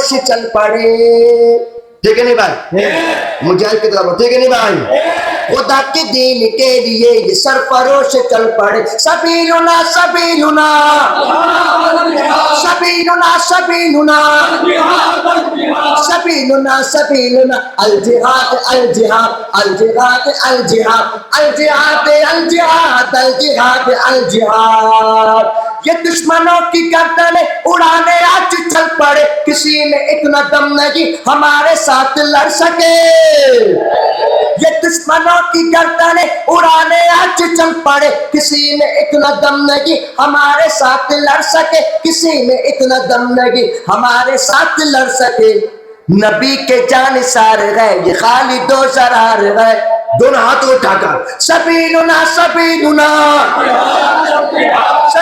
से चल पड़े ठीक है नहीं भाई मुजाहिद की तरफ़ ठीक है नहीं भाई खुदा के दीन के लिए ये सरफरोश चल पड़े सभी लुना सभी लुना सभी लुना सभी लुना सभी लुना सभी लुना अल जिहाद अल जिहाद अल जिहाद अल जिहाद अल जिहाद अल जिहाद अल जिहाद अल जिहाद ये दुश्मनों की गर्दन उड़ाने आज चल पड़े किसी में इतना दम नहीं हमारे साथ लड़ सके। ये दुश्मनों की गर्दन उड़ाने आज चल पड़े। किसी में इतना दम नहीं हमारे साथ लड़ सके। किसी में इतना दम नहीं हमारे साथ लड़ सके। नबी के जान सारे गए ये खाली दो जरार गए दोनों हाथ उठाकर सभी लुना सभी